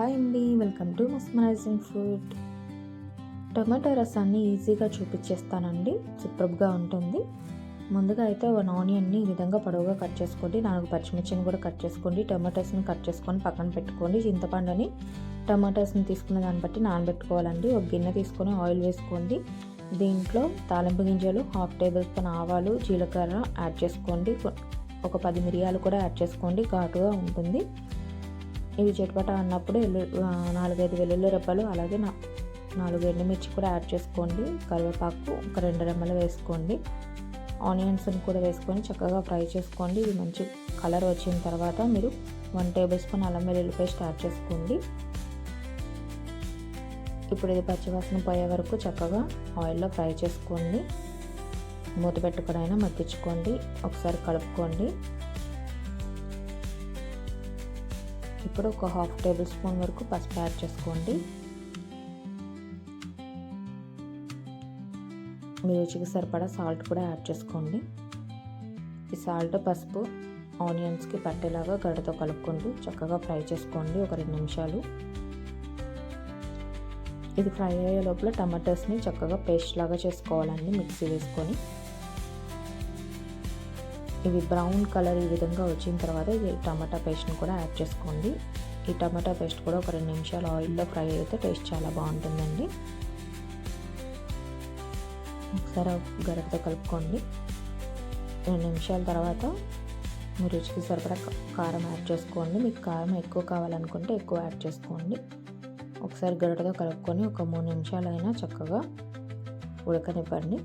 Hi అండి welcome to mesmerizing food tomato రసాన్ని ఈజీగా చూపించేస్తానండి సూపర్గా ఉంటుంది. ముందుగా అయితే వన్ ఆనియన్ని ఈ విధంగా పొడవుగా కట్ చేసుకోండి నాలుగు పచ్చిమిర్చిని కూడా కట్ చేసుకోండి టొమాటోస్ని కట్ చేసుకొని పక్కన పెట్టుకోండి. చింతపండుని టమాటాస్ని తీసుకున్న దాన్ని బట్టి నానబెట్టుకోవాలండి. ఒక గిన్నె తీసుకొని ఆయిల్ వేసుకోండి. దీంట్లో తాలింపు గింజలు హాఫ్ టేబుల్ స్పూన్ ఆవాలు జీలకర్ర యాడ్ చేసుకోండి. ఒక పది మిరియాలు కూడా యాడ్ చేసుకోండి ఘాటుగా ఉంటుంది. ఇవి చిటపట అన్నప్పుడు ఎల్లు నాలుగైదు వెల్లుల్లి రెప్పలు అలాగే నా నాలుగు ఎండుమిర్చి కూడా యాడ్ చేసుకోండి. కరివేపాకు ఒక రెండు రెమ్మలు వేసుకోండి. ఆనియన్స్ని కూడా వేసుకొని చక్కగా ఫ్రై చేసుకోండి. ఇది మంచి కలర్ వచ్చిన తర్వాత మీరు వన్ టేబుల్ స్పూన్ అల్లం వెల్లుల్లి పేస్ట్ యాడ్ చేసుకోండి. ఇప్పుడు ఇది పచ్చివాసన పోయే వరకు చక్కగా ఆయిల్లో ఫ్రై చేసుకోండి. మూత పెట్టుకునైనా మగ్గించుకోండి. ఒకసారి కలుపుకోండి. ఇప్పుడు ఒక హాఫ్ టేబుల్ స్పూన్ వరకు పసుపు యాడ్ చేసుకోండి. మీ రుచికి సరిపడా సాల్ట్ కూడా యాడ్ చేసుకోండి. ఈ సాల్ట్ పసుపు ఆనియన్స్కి పట్టేలాగా గడ్డతో కలుపుకోండి. చక్కగా ఫ్రై చేసుకోండి ఒక రెండు నిమిషాలు. ఇది ఫ్రై అయ్యే లోపల టమాటోస్ని చక్కగా పేస్ట్ లాగా చేసుకోవాలండి మిక్సీ వేసుకొని. ఇవి బ్రౌన్ కలర్ ఈ విధంగా వచ్చిన తర్వాత ఇది టమాటా పేస్ట్ని కూడా యాడ్ చేసుకోండి. ఈ టమాటా పేస్ట్ కూడా ఒక రెండు నిమిషాలు ఆయిల్లో ఫ్రై అయితే టేస్ట్ చాలా బాగుంటుందండి. ఒకసారి గరిటతో కలుపుకోండి. రెండు నిమిషాల తర్వాత మీ రుచికి సరిపడా కారం యాడ్ చేసుకోండి. మీకు కారం ఎక్కువ కావాలనుకుంటే ఎక్కువ యాడ్ చేసుకోండి. ఒకసారి గరిటతో కలుపుకొని ఒక మూడు నిమిషాలైనా చక్కగా ఉడకనివ్వండి.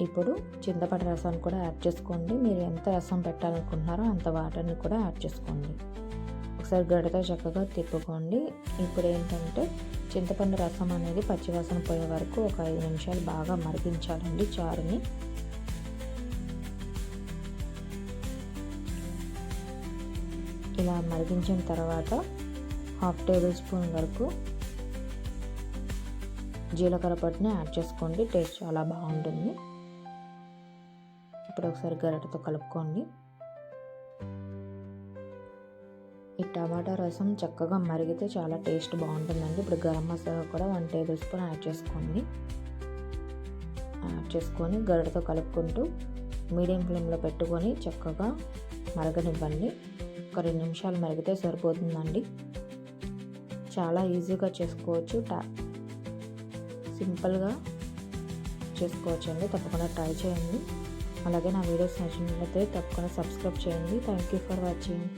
ఇప్పుడు చింతపండు రసాన్ని కూడా యాడ్ చేసుకోండి. మీరు ఎంత రసం పెట్టాలనుకుంటున్నారో అంత వాటర్ని కూడా యాడ్ చేసుకోండి. ఒకసారి గడ్డతో చక్కగా తిప్పుకోండి. ఇప్పుడు ఏంటంటే చింతపండు రసం అనేది పచ్చివాసన పోయే వరకు ఒక ఐదు నిమిషాలు బాగా మరిగించాలండి చారుని. ఇలా మరిగించిన తర్వాత హాఫ్ టేబుల్ స్పూన్ వరకు జీలకర్ర పొడిని యాడ్ చేసుకోండి. టేస్ట్ చాలా బాగుంటుంది. ఇప్పుడు ఒకసారి గరిటతో కలుపుకోండి. ఈ టమాటా రసం చక్కగా మరిగితే చాలా టేస్ట్ బాగుంటుందండి. ఇప్పుడు గరం మసాలా కూడా వన్ టేబుల్ స్పూన్ యాడ్ చేసుకోండి యాడ్ చేసుకొని గరిటతో కలుపుకుంటూ మీడియం ఫ్లేమ్లో పెట్టుకొని చక్కగా మరగనివ్వండి. ఒక రెండు నిమిషాలు మరిగితే సరిపోతుందండి. చాలా ఈజీగా చేసుకోవచ్చు. టా సింపుల్గా చేసుకోవచ్చు అండి తప్పకుండా ట్రై చేయండి. అలాగే నా వీడియోస్ నచ్చినట్లయితే తప్పకుండా సబ్స్క్రైబ్ చేయండి. Thank you for watching